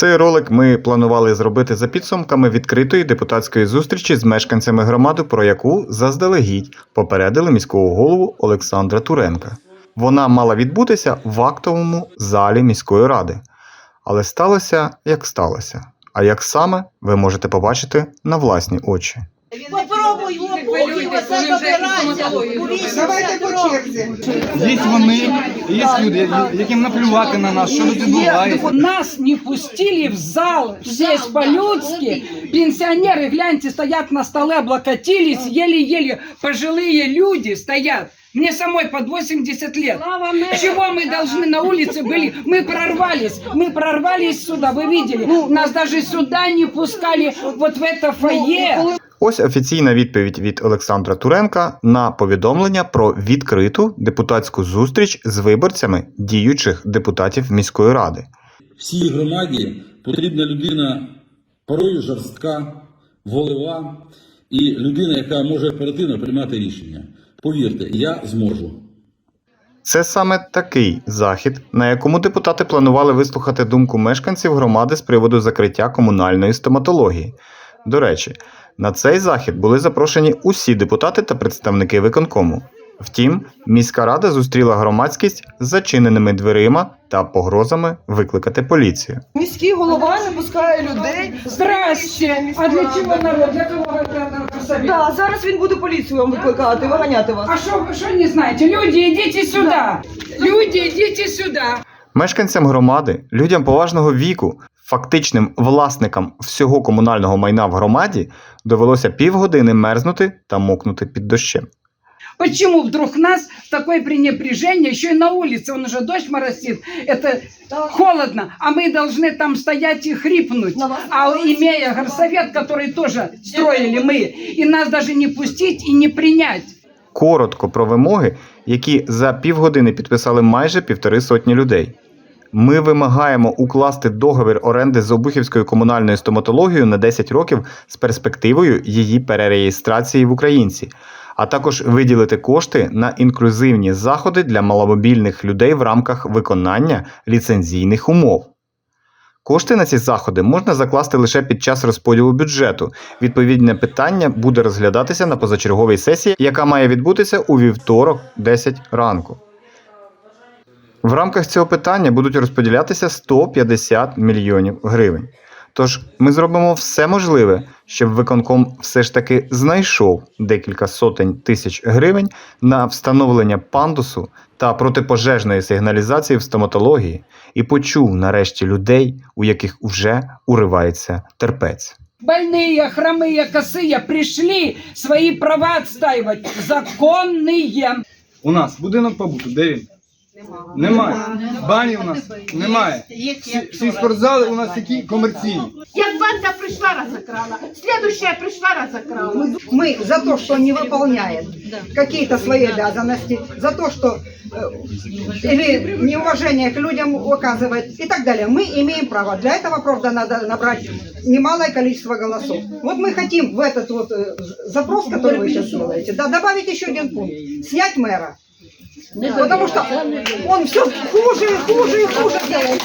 Цей ролик ми планували зробити за підсумками відкритої депутатської зустрічі з мешканцями громади, про яку заздалегідь попередили міського голову Олександра Туренка. Вона мала відбутися в актовому залі міської ради. Але сталося, як сталося. А як саме, ви можете побачити на власні очі. Попробуй его поки оце добирайся. Увійся Давайте по дорогу. черзі. Є вони, є люди, яким наплювати на нас, що тут відбувається. Нас не пустили в зал, здесь по-людски. Пенсионеры, гляньте, стоят на столе, облокотились, еле-еле. Пожилые люди стоят. Мне самой под 80 лет. Чего мы должны на улице были? Мы прорвались, мы прорвались сюда, вы видели. Нас даже сюда не пускали, вот в это фойе. Ось офіційна відповідь від Олександра Туренка на повідомлення про відкриту депутатську зустріч з виборцями діючих депутатів міської ради. Всій громаді потрібна людина порою жорстка, волева і людина, яка може оперативно приймати рішення. Повірте, я зможу. Це саме такий захід, на якому депутати планували вислухати думку мешканців громади з приводу закриття комунальної стоматології. До речі, на цей захід були запрошені усі депутати та представники виконкому. Втім, міська рада зустріла громадськість з зачиненими дверима та погрозами викликати поліцію. Міський голова не пускає людей. Здрасте. А для чего народ? Для кого это? Да, зараз він буде поліцію вам викликати, виганяти вас. А что вы что не знаете? Люди, идите сюда! Люди, идите сюда! Мешканцям громади, людям поважного віку, фактичним власникам всього комунального майна в громаді довелося півгодини мерзнути та мокнути під дощем. Почему вдруг нас такое пренебрежение, еще и на улице, он уже дождь моросит, это холодно, а мы должны там стоять и хрипнуть. А имея горсовет, который тоже строили мы, и нас даже не пустить и не принять. Коротко про вимоги, які за півгодини підписали майже півтори сотні людей. Ми вимагаємо укласти договір оренди з Обухівською комунальною стоматологією на 10 років з перспективою її перереєстрації в українці, а також виділити кошти на інклюзивні заходи для маломобільних людей в рамках виконання ліцензійних умов. Кошти на ці заходи можна закласти лише під час розподілу бюджету. Відповідне питання буде розглядатися на позачерговій сесії, яка має відбутися у вівторок, 10 ранку. В рамках цього питання будуть розподілятися 150 мільйонів гривень. Тож ми зробимо все можливе, щоб виконком все ж таки знайшов декілька сотень тисяч гривень на встановлення пандусу та протипожежної сигналізації в стоматології і почув нарешті людей, у яких вже уривається терпець. Больные, хромые, косые пришли свои права отстаивать. Законные. У нас будинок побуту, де він? Немає. Бані у нас немає. Всі, всі спортзали у нас такі комерційні. Як банда прийшла, розокрала. Следующая прийшла, розокрала. Мы за то, что не выполняет какие-то свои обязанности, за то, что э, или неуважение к людям оказывает и так далее. Мы имеем право. Для этого, правда, надо набрать немалое количество голосов. Вот мы хотим в этот вот э, запрос, который вы сейчас делаете, да, добавить еще один пункт. Снять мэра. Потому что он все хуже и хуже и хуже делает.